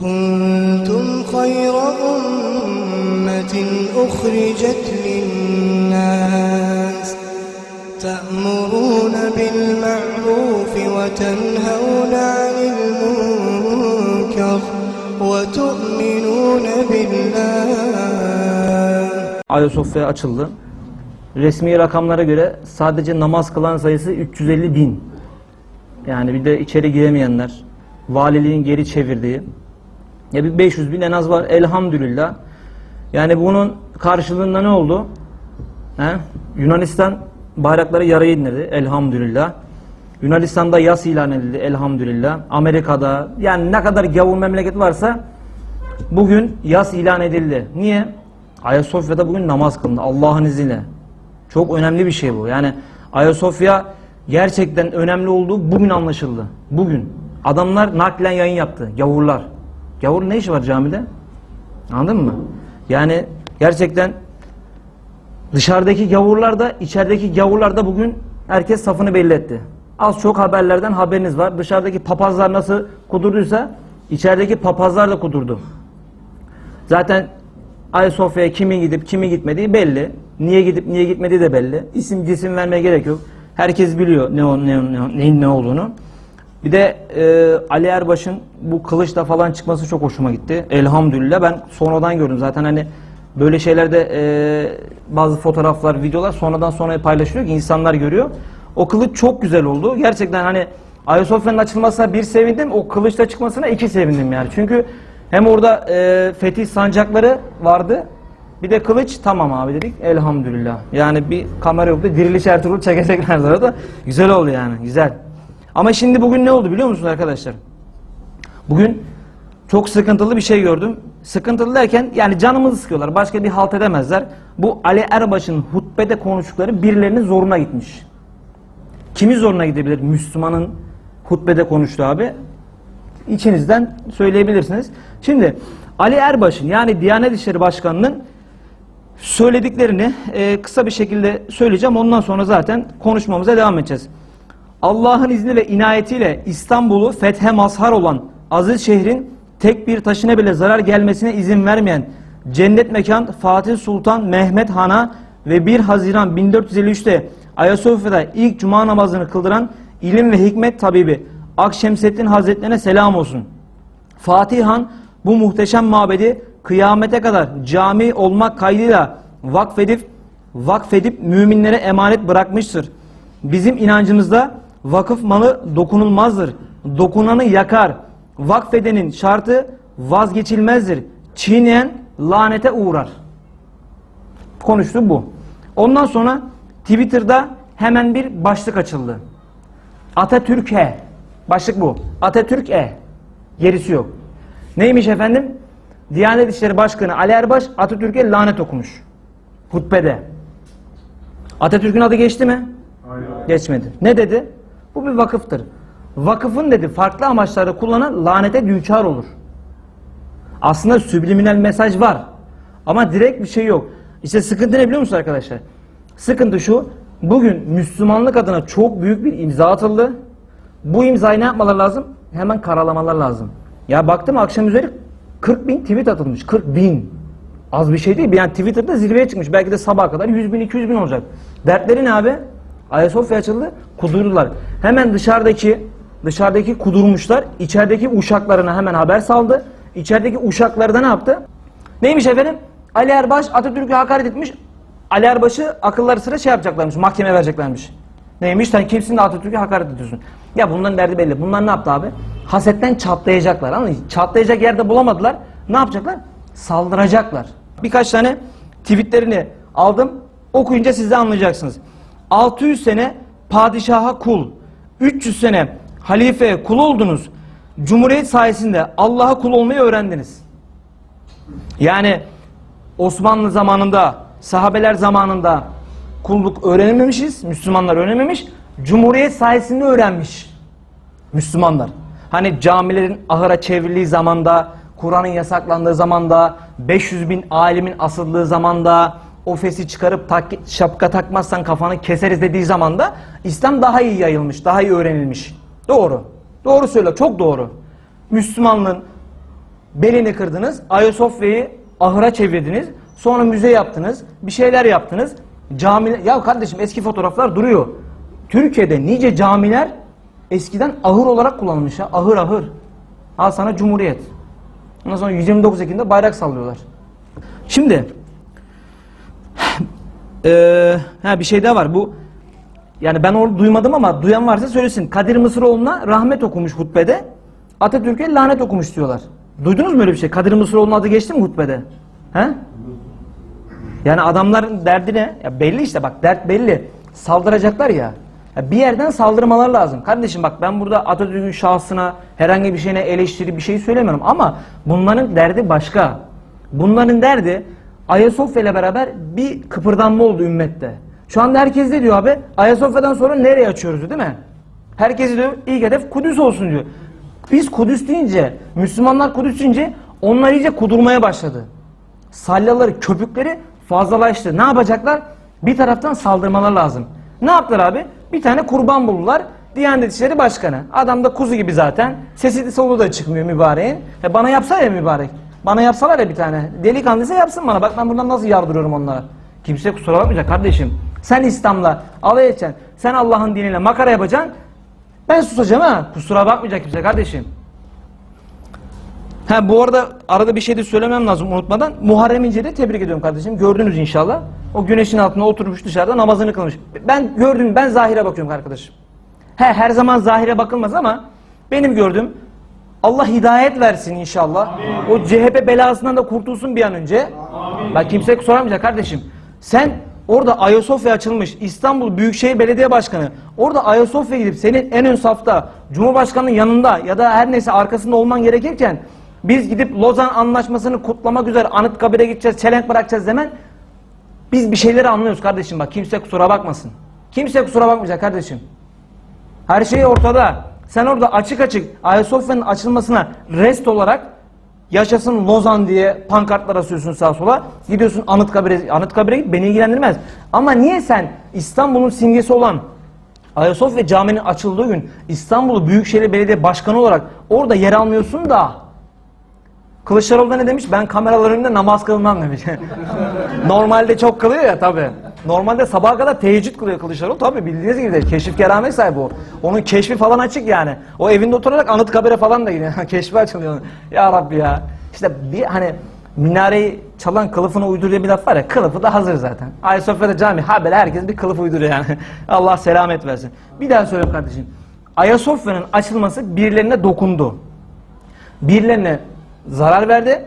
كنتم خير أمة أخرجت للناس تأمرون بالمعروف وتنهون عن المنكر وتؤمنون بالله Ayasofya açıldı. Resmi rakamlara göre sadece namaz kılan sayısı 350 bin. Yani bir de içeri giremeyenler, valiliğin geri çevirdiği. ya bir 500 bin en az var elhamdülillah. Yani bunun karşılığında ne oldu? He? Yunanistan bayrakları yarı indirdi elhamdülillah. Yunanistan'da yas ilan edildi elhamdülillah. Amerika'da yani ne kadar gavur memleket varsa bugün yas ilan edildi. Niye? Ayasofya'da bugün namaz kılındı Allah'ın izniyle. Çok önemli bir şey bu. Yani Ayasofya gerçekten önemli olduğu bugün anlaşıldı. Bugün. Adamlar naklen yayın yaptı. Gavurlar. Gavur ne işi var camide? Anladın mı? Yani gerçekten dışarıdaki gavurlar da içerideki gavurlar da bugün herkes safını belli etti. Az çok haberlerden haberiniz var. Dışarıdaki papazlar nasıl kudurduysa içerideki papazlar da kudurdu. Zaten Ayasofya'ya kimin gidip kimin gitmediği belli. Niye gidip niye gitmediği de belli. İsim cisim vermeye gerek yok. Herkes biliyor ne, o- ne, ne, neyin ne olduğunu. Bir de e, Ali Erbaş'ın bu kılıçla falan çıkması çok hoşuma gitti. Elhamdülillah ben sonradan gördüm. Zaten hani böyle şeylerde e, bazı fotoğraflar, videolar sonradan sonra paylaşılıyor ki insanlar görüyor. O kılıç çok güzel oldu. Gerçekten hani Ayasofya'nın açılmasına bir sevindim. O kılıçla çıkmasına iki sevindim yani. Çünkü hem orada e, fetih sancakları vardı. Bir de kılıç tamam abi dedik elhamdülillah. Yani bir kamera yoktu. Diriliş Ertuğrul çekecekler orada. Güzel oldu yani güzel. Ama şimdi bugün ne oldu biliyor musunuz arkadaşlar? Bugün çok sıkıntılı bir şey gördüm. Sıkıntılı derken yani canımızı sıkıyorlar. Başka bir halt edemezler. Bu Ali Erbaş'ın hutbede konuştukları birilerinin zoruna gitmiş. Kimi zoruna gidebilir Müslümanın hutbede konuştuğu abi? İçinizden söyleyebilirsiniz. Şimdi Ali Erbaş'ın yani Diyanet İşleri Başkanı'nın söylediklerini e, kısa bir şekilde söyleyeceğim. Ondan sonra zaten konuşmamıza devam edeceğiz. Allah'ın izni ve inayetiyle İstanbul'u fethe mazhar olan aziz şehrin tek bir taşına bile zarar gelmesine izin vermeyen cennet mekan Fatih Sultan Mehmet Han'a ve 1 Haziran 1453'te Ayasofya'da ilk cuma namazını kıldıran ilim ve hikmet tabibi Akşemseddin Hazretlerine selam olsun. Fatih Han bu muhteşem mabedi kıyamete kadar cami olmak kaydıyla vakfedip vakfedip müminlere emanet bırakmıştır. Bizim inancımızda vakıf malı dokunulmazdır. Dokunanı yakar. Vakfedenin şartı vazgeçilmezdir. Çiğneyen lanete uğrar. Konuştu bu. Ondan sonra Twitter'da hemen bir başlık açıldı. Atatürk'e. Başlık bu. Atatürk'e. Gerisi yok. Neymiş efendim? Diyanet İşleri Başkanı Ali Erbaş Atatürk'e lanet okumuş. Hutbede. Atatürk'ün adı geçti mi? Geçmedi. Ne dedi? Bu bir vakıftır. Vakıfın dedi farklı amaçlarda kullanan lanete düçar olur. Aslında subliminal mesaj var. Ama direkt bir şey yok. İşte sıkıntı ne biliyor musunuz arkadaşlar? Sıkıntı şu. Bugün Müslümanlık adına çok büyük bir imza atıldı. Bu imzayı ne yapmalar lazım? Hemen karalamalar lazım. Ya baktım akşam üzeri 40 bin tweet atılmış. 40 bin. Az bir şey değil. Yani Twitter'da zirveye çıkmış. Belki de sabaha kadar 100 bin 200 bin olacak. Dertleri ne abi? Ayasofya açıldı. Kudurdular. Hemen dışarıdaki dışarıdaki kudurmuşlar. içerideki uşaklarına hemen haber saldı. İçerideki uşakları da ne yaptı? Neymiş efendim? Ali Erbaş Atatürk'ü hakaret etmiş. Ali Erbaş'ı akılları sıra şey yapacaklarmış. Mahkemeye vereceklermiş. Neymiş? Sen kimsin de Atatürk'ü hakaret ediyorsun? Ya bunların derdi belli. Bunlar ne yaptı abi? Hasetten çatlayacaklar. Anladın? Çatlayacak yerde bulamadılar. Ne yapacaklar? Saldıracaklar. Birkaç tane tweetlerini aldım. Okuyunca siz de anlayacaksınız. 600 sene padişaha kul. 300 sene halifeye kul oldunuz. Cumhuriyet sayesinde Allah'a kul olmayı öğrendiniz. Yani Osmanlı zamanında, sahabeler zamanında kulluk öğrenememişiz. Müslümanlar öğrenememiş. Cumhuriyet sayesinde öğrenmiş. Müslümanlar. Hani camilerin ahıra çevrildiği zamanda, Kur'an'ın yasaklandığı zamanda, 500 bin alimin asıldığı zamanda, o fesi çıkarıp tak, şapka takmazsan kafanı keseriz dediği zamanda İslam daha iyi yayılmış, daha iyi öğrenilmiş. Doğru. Doğru söyle, çok doğru. Müslümanlığın belini kırdınız. Ayasofya'yı ahıra çevirdiniz. Sonra müze yaptınız. Bir şeyler yaptınız. Cami ya kardeşim eski fotoğraflar duruyor. Türkiye'de nice camiler eskiden ahır olarak kullanılmış ya. Ahır ahır. Al sana Cumhuriyet. Ondan sonra 129 Ekim'de bayrak sallıyorlar. Şimdi eee, ha bir şey daha var. Bu yani ben onu duymadım ama duyan varsa söylesin. Kadir Mısıroğlu'na rahmet okumuş hutbede. Atatürk'e lanet okumuş diyorlar. Duydunuz mu öyle bir şey? Kadir Mısıroğlu'nun adı geçti mi hutbede? He? Yani adamların derdi ne? Ya belli işte bak dert belli. Saldıracaklar ya. ya. Bir yerden saldırmalar lazım. Kardeşim bak ben burada Atatürk'ün şahsına herhangi bir şeyine eleştiri bir şey söylemiyorum ama bunların derdi başka. Bunların derdi Ayasofya ile beraber bir kıpırdanma oldu ümmette. Şu anda herkes de diyor abi Ayasofya'dan sonra nereye açıyoruz diyor, değil mi? Herkes diyor ilk hedef Kudüs olsun diyor. Biz Kudüs deyince, Müslümanlar Kudüs deyince onlar iyice kudurmaya başladı salyaları, köpükleri fazlalaştı. Ne yapacaklar? Bir taraftan saldırmalar lazım. Ne yaptılar abi? Bir tane kurban buldular. Diyanet İşleri Başkanı. Adam da kuzu gibi zaten. Sesi solu da çıkmıyor mübareğin. E bana yapsa ya mübarek. Bana yapsalar ya bir tane. Delikanlıysa yapsın bana. Bak ben buradan nasıl yardırıyorum onlara. Kimse kusura bakmayacak kardeşim. Sen İslam'la alay edeceksin. Sen Allah'ın diniyle makara yapacaksın. Ben susacağım ha. Kusura bakmayacak kimse kardeşim. Ha bu arada arada bir şey de söylemem lazım unutmadan. Muharrem İnce'yi de tebrik ediyorum kardeşim. Gördünüz inşallah. O güneşin altında oturmuş dışarıda namazını kılmış. Ben gördüm, ben zahire bakıyorum arkadaşım. He her zaman zahire bakılmaz ama benim gördüğüm Allah hidayet versin inşallah. O CHP belasından da kurtulsun bir an önce. Bak kimse kusura bakmayacak kardeşim. Sen orada Ayasofya açılmış İstanbul Büyükşehir Belediye Başkanı orada Ayasofya gidip senin en ön safta Cumhurbaşkanının yanında ya da her neyse arkasında olman gerekirken biz gidip Lozan Anlaşması'nı kutlamak üzere Anıtkabir'e gideceğiz, çelenk bırakacağız demen biz bir şeyleri anlıyoruz kardeşim bak kimse kusura bakmasın. Kimse kusura bakmayacak kardeşim. Her şey ortada. Sen orada açık açık Ayasofya'nın açılmasına rest olarak yaşasın Lozan diye pankartlar asıyorsun sağa sola. Gidiyorsun Anıtkabir'e, Anıtkabir'e git beni ilgilendirmez. Ama niye sen İstanbul'un simgesi olan Ayasofya Camii'nin açıldığı gün İstanbul Büyükşehir Belediye Başkanı olarak orada yer almıyorsun da Kılıçdaroğlu da ne demiş? Ben kameralar önünde namaz kılmam demiş. Normalde çok kılıyor ya tabi. Normalde sabaha kadar teheccüd kılıyor Kılıçdaroğlu. Tabi bildiğiniz gibi de keşif keramet sahibi o. Onun keşfi falan açık yani. O evinde oturarak Anıtkabir'e falan da gidiyor. Keşfi açılıyor. Ya Rabbi ya. İşte bir hani minareyi çalan kılıfına uyduruyor bir laf var ya kılıfı da hazır zaten. Ayasofya'da cami ha böyle herkes bir kılıf uyduruyor yani. Allah selamet versin. Bir daha söyleyeyim kardeşim. Ayasofya'nın açılması birilerine dokundu birilerine zarar verdi.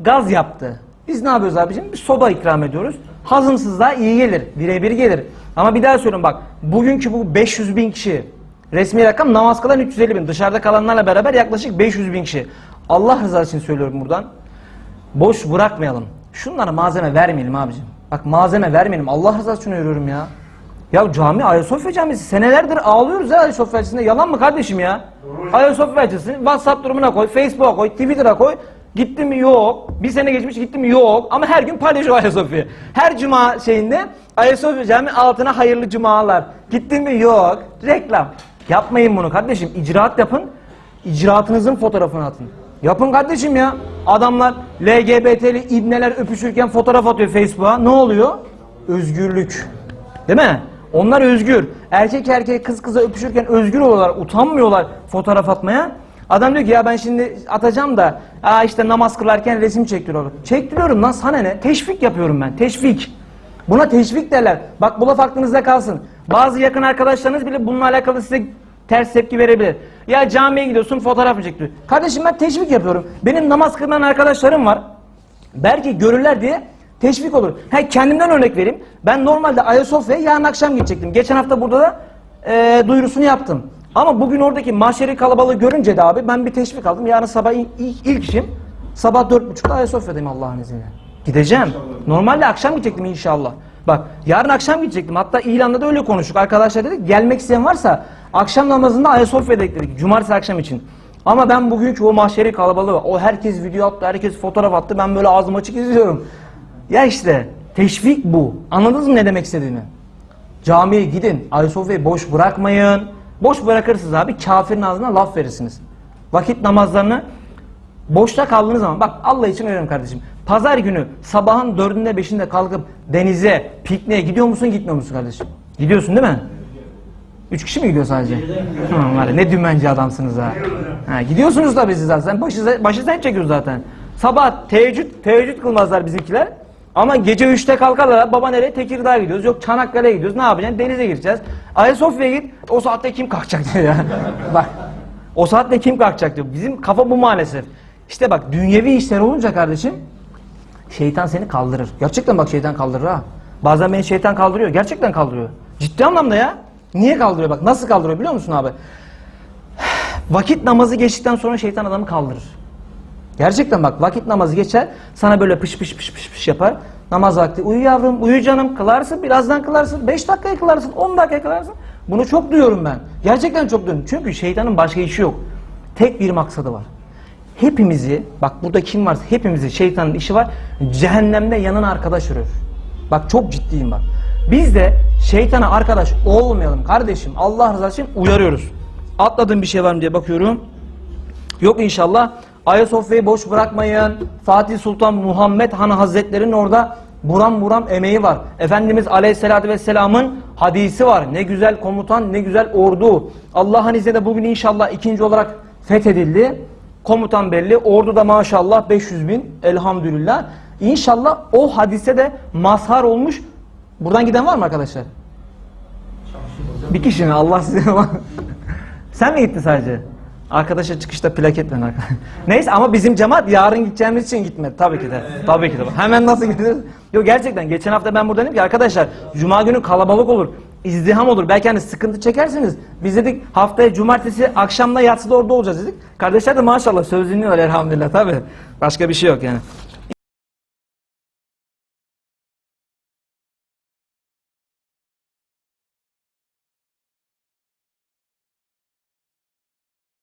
Gaz yaptı. Biz ne yapıyoruz abicim? Bir soda ikram ediyoruz. Hazımsızlığa iyi gelir. Birebir gelir. Ama bir daha söylüyorum bak. Bugünkü bu 500 bin kişi. Resmi rakam namaz kılan 350 bin. Dışarıda kalanlarla beraber yaklaşık 500 bin kişi. Allah rızası için söylüyorum buradan. Boş bırakmayalım. Şunlara malzeme vermeyelim abicim. Bak malzeme vermeyelim. Allah rızası için uyarıyorum ya. Ya cami Ayasofya Camisi senelerdir ağlıyoruz ya Ayasofya açısında. Yalan mı kardeşim ya? Ayasofya açısını WhatsApp durumuna koy, Facebook'a koy, Twitter'a koy. Gitti mi? Yok. Bir sene geçmiş gitti mi? Yok. Ama her gün paylaşıyor Ayasofya. Her cuma şeyinde Ayasofya Camii altına hayırlı cumalar. Gitti mi? Yok. Reklam. Yapmayın bunu kardeşim. İcraat yapın. İcraatınızın fotoğrafını atın. Yapın kardeşim ya. Adamlar LGBT'li ibneler öpüşürken fotoğraf atıyor Facebook'a. Ne oluyor? Özgürlük. Değil mi? Onlar özgür. Erkek erkeğe kız kıza öpüşürken özgür oluyorlar. Utanmıyorlar fotoğraf atmaya. Adam diyor ki ya ben şimdi atacağım da aa işte namaz kılarken resim çektiriyorum. Çektiriyorum lan sana ne? Teşvik yapıyorum ben. Teşvik. Buna teşvik derler. Bak bu laf aklınızda kalsın. Bazı yakın arkadaşlarınız bile bununla alakalı size ters tepki verebilir. Ya camiye gidiyorsun fotoğraf mı çektiriyor? Kardeşim ben teşvik yapıyorum. Benim namaz kılan arkadaşlarım var. Belki görürler diye teşvik olur. Ha kendimden örnek vereyim. Ben normalde Ayasofya'ya yarın akşam gidecektim. Geçen hafta burada da e, duyurusunu yaptım. Ama bugün oradaki mahşeri kalabalığı görünce de abi ben bir teşvik aldım. Yarın sabah ilk, ilk, işim sabah dört buçukta Ayasofya'dayım Allah'ın izniyle. Gideceğim. Normalde akşam gidecektim inşallah. Bak yarın akşam gidecektim. Hatta ilanda da öyle konuştuk. Arkadaşlar dedik gelmek isteyen varsa akşam namazında Ayasofya'da dedik. Cumartesi akşam için. Ama ben bugünkü o mahşeri kalabalığı, o herkes video attı, herkes fotoğraf attı. Ben böyle ağzım açık izliyorum. Ya işte teşvik bu. Anladınız mı ne demek istediğimi? Camiye gidin. Ayasofya'yı boş bırakmayın. Boş bırakırsınız abi kafirin ağzına laf verirsiniz. Vakit namazlarını Boşta kaldığınız zaman bak Allah için öğrenin kardeşim. Pazar günü sabahın dördünde beşinde kalkıp denize, pikniğe gidiyor musun gitmiyor musun kardeşim? Gidiyorsun değil mi? Üç kişi mi gidiyor sadece? Ne dümenci adamsınız ha. ha gidiyorsunuz tabii siz zaten. Başı, başı sen çekiyorsun zaten. Sabah teheccüd, teheccüd kılmazlar bizimkiler. Ama gece 3'te kalkarlar. Baba nereye? Tekirdağ'a gidiyoruz. Yok Çanakkale'ye gidiyoruz. Ne yapacaksın? Denize gireceğiz. Ayasofya'ya git. O saatte kim kalkacak diyor ya. Bak. O saatte kim kalkacak diyor. Bizim kafa bu maalesef. İşte bak dünyevi işler olunca kardeşim şeytan seni kaldırır. Gerçekten bak şeytan kaldırır ha. Bazen beni şeytan kaldırıyor. Gerçekten kaldırıyor. Ciddi anlamda ya. Niye kaldırıyor bak? Nasıl kaldırıyor biliyor musun abi? Vakit namazı geçtikten sonra şeytan adamı kaldırır. Gerçekten bak vakit namazı geçer sana böyle pış pış pış pış pış yapar. Namaz vakti uyu yavrum uyu canım kılarsın birazdan kılarsın 5 dakikaya kılarsın 10 dakikaya kılarsın. Bunu çok duyuyorum ben. Gerçekten çok duyuyorum. Çünkü şeytanın başka işi yok. Tek bir maksadı var. Hepimizi bak burada kim varsa hepimizi şeytanın işi var. Cehennemde yanına arkadaş örür. Bak çok ciddiyim bak. Biz de şeytana arkadaş olmayalım kardeşim. Allah rızası için uyarıyoruz. Atladığım bir şey var mı diye bakıyorum. Yok inşallah. Ayasofya'yı boş bırakmayın. Fatih Sultan Muhammed Han Hazretleri'nin orada buram buram emeği var. Efendimiz Aleyhisselatü Vesselam'ın hadisi var. Ne güzel komutan, ne güzel ordu. Allah'ın izniyle bugün inşallah ikinci olarak fethedildi. Komutan belli. Ordu da maşallah 500 bin. Elhamdülillah. İnşallah o hadise de mazhar olmuş. Buradan giden var mı arkadaşlar? Bir kişi mi? Allah size Sen mi gittin sadece? Arkadaşa çıkışta plaket ben arkadaş. Neyse ama bizim cemaat yarın gideceğimiz için gitmedi. Tabii ki de. Tabii ki de. Hemen nasıl gideriz? Yok gerçekten geçen hafta ben burada dedim ki arkadaşlar cuma günü kalabalık olur. izdiham olur. Belki hani sıkıntı çekersiniz. Biz dedik haftaya cumartesi akşamda yatsıda orada olacağız dedik. Kardeşler de maşallah söz dinliyorlar elhamdülillah tabii. Başka bir şey yok yani.